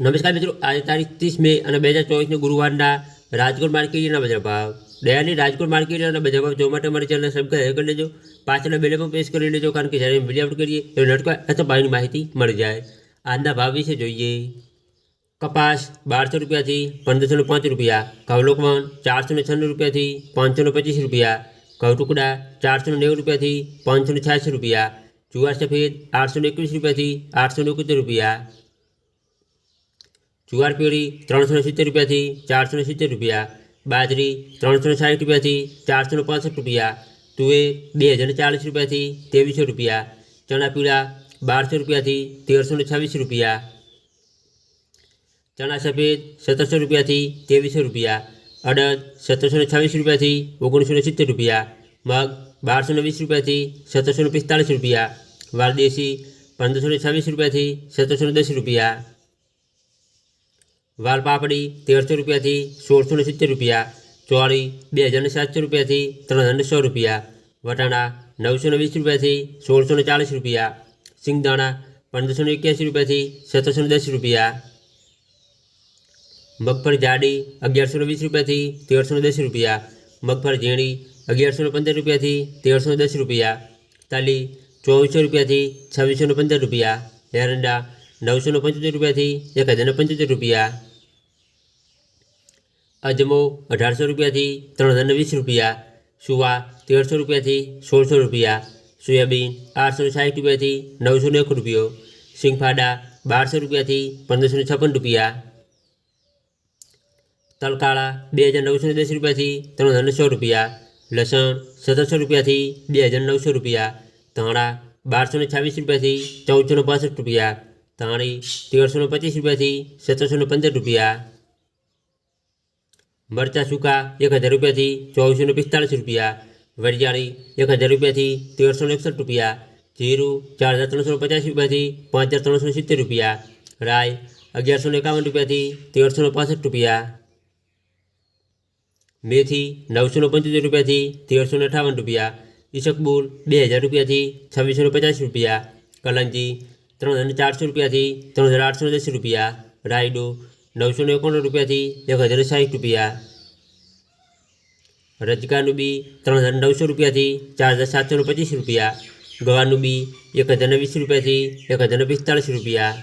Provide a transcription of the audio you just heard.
નમસ્કાર મિત્રો આજે તારીખ ત્રીસ મે અને બે હજાર ચોવીસને ગુરુવારના રાજકોટ માર્કેટના બજાર ભાવ દયાની રાજકોટ માર્કેટના બજાર ભાવ જોવા માટે અમારી ચેનલ સબસ્ક્રાઈબ કરી લેજો પાછળના બેલે પણ પ્રેસ કરી લેજો કારણ કે જ્યારે વિડીયો અપલોડ કરીએ એ નટકા અથવા ભાવની માહિતી મળી જાય આજના ભાવ વિશે જોઈએ કપાસ બારસો રૂપિયાથી પંદરસો ને પાંચ રૂપિયા ઘઉં લોકવન ચારસો ને છન્નું રૂપિયાથી પાંચસો ને પચીસ રૂપિયા ઘઉં ટુકડા ચારસો ને નેવું રૂપિયાથી પાંચસો ને છ્યાસી રૂપિયા જુવાર સફેદ આઠસો ને એકવીસ રૂપિયાથી આઠસો ને એકોતેર રૂપિયા જુવાર પેઢી ત્રણસો સિત્તેર રૂપિયાથી ચારસો સિત્તેર રૂપિયા. બાજરી ત્રણસો સાઠ રૂપિયાથી ચારસો પાસઠ રૂપિયા. તુવેર બે હજાર ચાલીસ રૂપિયાથી ત્રેવીસો રૂપિયા. ચણા પીળા બારસો રૂપિયાથી તેરસો ને છવ્વીસ રૂપિયા. ચણા સફેદ સત્તરસો રૂપિયાથી ત્રેવીસો રૂપિયા. અડદ સત્તરસો ને છવ્વીસ રૂપિયાથી ઓગણીસો ને સિત્તેર રૂપિયા. મગ બારસો ને વીસ રૂપિયાથી સત્તરસો ને પિસ્તાળીસ રૂપિયા. વારદેશી પંદરસો ને છવ્વીસ રૂપિયાથી સત્તરસો ને દસ રૂપિયા. વાલ પાપડી તેરસો રૂપિયાથી સોળસો ને સિત્તેર રૂપિયા, ચોળી બે હજાર ને સાતસો રૂપિયાથી ત્રણ હજાર ને સો રૂપિયા, વટાણા નવસો ને વીસ રૂપિયાથી સોળસો ને ચાલીસ રૂપિયા, સિંગદાણા પંદરસો ને એક્યાસી રૂપિયાથી સત્તરસો ને દસ રૂપિયા, મગફળી જાડી અગિયારસો ને વીસ રૂપિયાથી તેરસો ને દસ રૂપિયા, મગફળી ઝીણી અગિયારસો ને પંદર રૂપિયાથી તેરસો ને દસ રૂપિયા, તાલી ચોવીસો રૂપિયાથી છવ્વીસો ને પંદર રૂપિયા, એરંડા નવસો ને પંચોતેર રૂપિયાથી એક હજાર ને પંચોતેર રૂપિયા અજમો અઢારસો રૂપિયાથી ત્રણ હજાર ને વીસ રૂપિયા, સુવા તેરસો રૂપિયાથી સોળસો રૂપિયા, સોયાબીન આઠસો સાઠ રૂપિયાથી નવસો એક રૂપિયો, સિંગફાડા બારસો રૂપિયાથી પંદરસો છપ્પન રૂપિયા, તલકાળા બે હજાર નવસો દસ રૂપિયાથી ત્રણ હજાર સો રૂપિયા, લસણ સત્તરસો રૂપિયાથી બે હજાર નવસો રૂપિયા, ધાણા બારસો છવ્વીસ રૂપિયાથી ચૌદસો પાસઠ રૂપિયા, ધાણી તેરસો પચીસ રૂપિયાથી સત્તરસો ને પંદર રૂપિયા મરચાં સૂકા એક હજાર રૂપિયાથી ચોવીસો ને પિસ્તાળીસ રૂપિયા, વરિયાળી એક હજાર રૂપિયાથી તેરસો ને એકસઠ રૂપિયા, જીરું ચાર હજાર ત્રણસો પચાસ રૂપિયાથી પાંચ હજાર ત્રણસો ને સિત્તેર રૂપિયા રાય અગિયારસો ને એકાવન રૂપિયાથી તેરસો ને પાસઠ રૂપિયા, મેથી નવસો ને પંચોતેર રૂપિયાથી તેરસો ને અઠાવન રૂપિયા ઈસકબુલ બે હજાર રૂપિયાથી છવ્વીસો ને પચાસ રૂપિયા, કલંજી ત્રણ હજાર ચારસો રૂપિયાથી ત્રણ હજાર આઠસો ને દસ રૂપિયા, રાયડો નવસો એકોતેર રૂપિયાથી એક હજાર સાહીઠ રૂપિયા. રજકાનું બી ત્રણ હજાર નવસો રૂપિયાથી ચાર હજાર સાતસો પચીસ રૂપિયા. ગવાનું બી એક હજાર વીસ રૂપિયાથી એક હજાર પિસ્તાળીસ રૂપિયા.